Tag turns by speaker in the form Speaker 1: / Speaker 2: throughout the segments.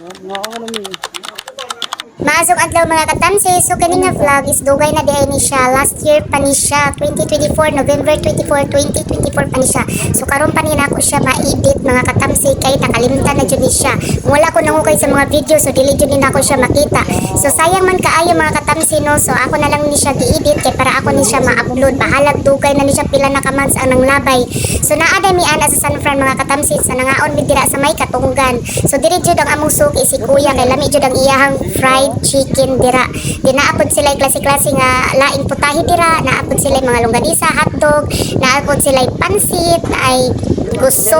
Speaker 1: Nga
Speaker 2: Maasok adlaw mga katamsi, so kani nga vlog is dugay na diay ni siya. Last year pa ni siya, 2024, November 24, 2024 pa ni siya. So karon pa ni na ako siya ma-edit mga katamsi kay nakalimutan na jud ni siya. Wala ko nangukay sa mga video so dili jud ni na ako siya makita. So sayang man kaayo mga katamsi no. So ako na lang ni siya gi-edit kay para ako ni siya ma-upload. Bahalag dugay na ni siya pila na kamans ang nanglabay. So naada mi ana sa San Fran mga katamsi sa nangaon mi dira sa may katunggan. So diri jud ang among suki Kuya kay lami jud ang iyahang fried chicken dira. Di naapod sila klase-klase nga laing putahe dira, naapod sila mga longganisa, hotdog, naapod sila pansit, ay gusto,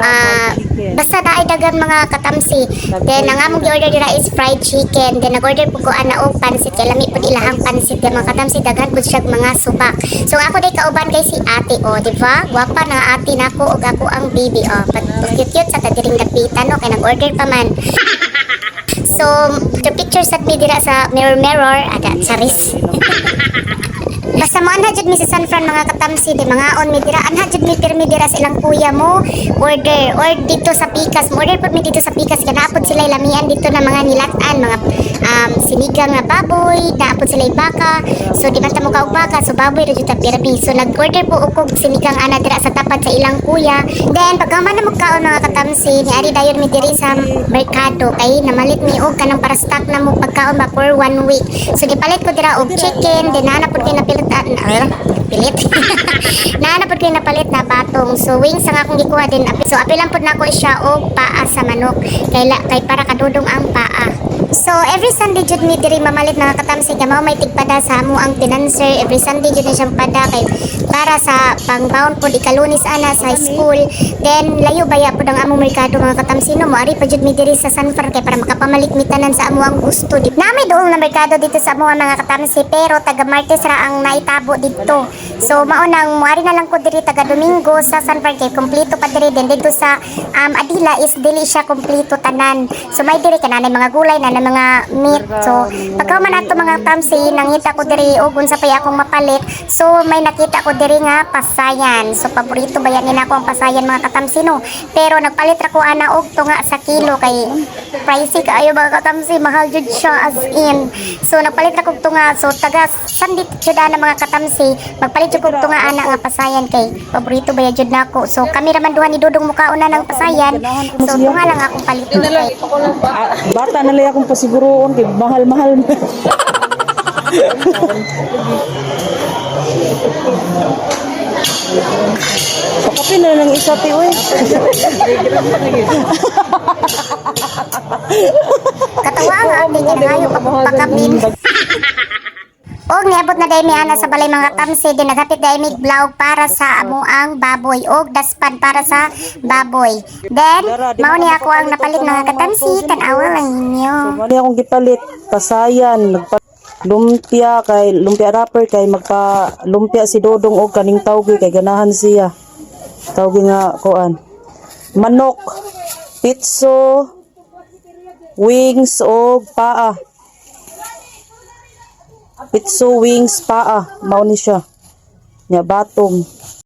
Speaker 2: ah, basta na ay dagan mga katamsi. Then ang among gi-order dira is fried chicken. Then nag-order po ko ana og pansit kay lami pud ilahang pansit kay mga katamsi daghan pud siya mga subak. So ako day kauban kay si ate o, di ba? Gwapa na ate nako ug ako ang baby o. Pat cute-cute sa tadiring dapitan no kay nag-order pa man. So, the picture sa mi dira sa mirror mirror ada charis. Basta mo jud mi sa San Fran mga katamsi di mga on mi dira. Anha jud mi pirmi dira sa ilang kuya mo. Order or dito sa Pikas. Mo order pud mi dito sa Pikas kay naapod sila lamian dito na mga nilatan mga um, sinigang nga baboy naapod sila baka. So di man ta mo kaog baka? So baboy ra jud ta pirmi. So nag-order po og sinigang ana dira sa tapat sa ilang kuya. Then pagkaman na mo kaon mga katamsi ni ari dayon mi diri sa merkado. Kay namalit mi og kanang para stock na mo pagkaon ba for one week. So gipalit ko dira og chicken then nanapod kay ah, na ano, pilit. Nanapod kay napalit na batong so wings ang akong gikuha din so apilan pud nako siya og paa sa manok. Kay kay para kadudong ang paa So, every Sunday jud mi diri mamalit mga katamsi kay mao may tigpada sa amo ang financer. Every Sunday jud na siyang pada kay para sa pangbaon pod ikalunis ana sa school. Then layo baya pod ang among merkado mga katamsi no moari pa jud mi diri sa San Fran kay para makapamalit mi tanan sa amo ang gusto. Di na may doong na merkado dito sa amo mga katamsi pero taga Martes ra ang naitabo dito. So mao nang moari na lang ko diri taga Domingo sa San kay kompleto pa diri din dito sa um, Adila is dili siya kompleto tanan. So may diri kananay mga gulay na mga meat. So, pagka man ato mga tamsi, nangita ko diri og unsa pa akong mapalit. So, may nakita ko diri nga pasayan. So, paborito ba yan ako ang pasayan mga katamsi no. Pero nagpalit ra ko ana og tunga sa kilo kay pricey kaayo mga katamsi, mahal jud siya as in. So, nagpalit ra ko tunga. So, taga sandit jud ana mga katamsi, magpalit jud tunga ana nga pasayan kay paborito ba jud nako. So, kami raman duha ni Dudong mukauna ng pasayan. So, tunga lang akong paliton kay
Speaker 1: Ah, bata na lang akong pasiguroon kay mahal-mahal. Pakapi na lang isa ti oy.
Speaker 2: Katawa nga, hindi ka nangayo pagpakapin. Og niabot na dahil ana sa balay mga kamsi, din naghapit dahil mig vlog para sa amo ang baboy. Og daspan para sa baboy. Then, mao ni ako ang napalit mga katamsi, tanawa lang ninyo.
Speaker 1: Mali akong gipalit pasayan nagpa lumpia kay lumpia wrapper kay magpa lumpia si Dodong og kaning tawgi kay ganahan siya. Tawgi nga kuan. Manok, pitso, wings og paa. Pitso, wings, paa. Mao ni siya. Nya batong.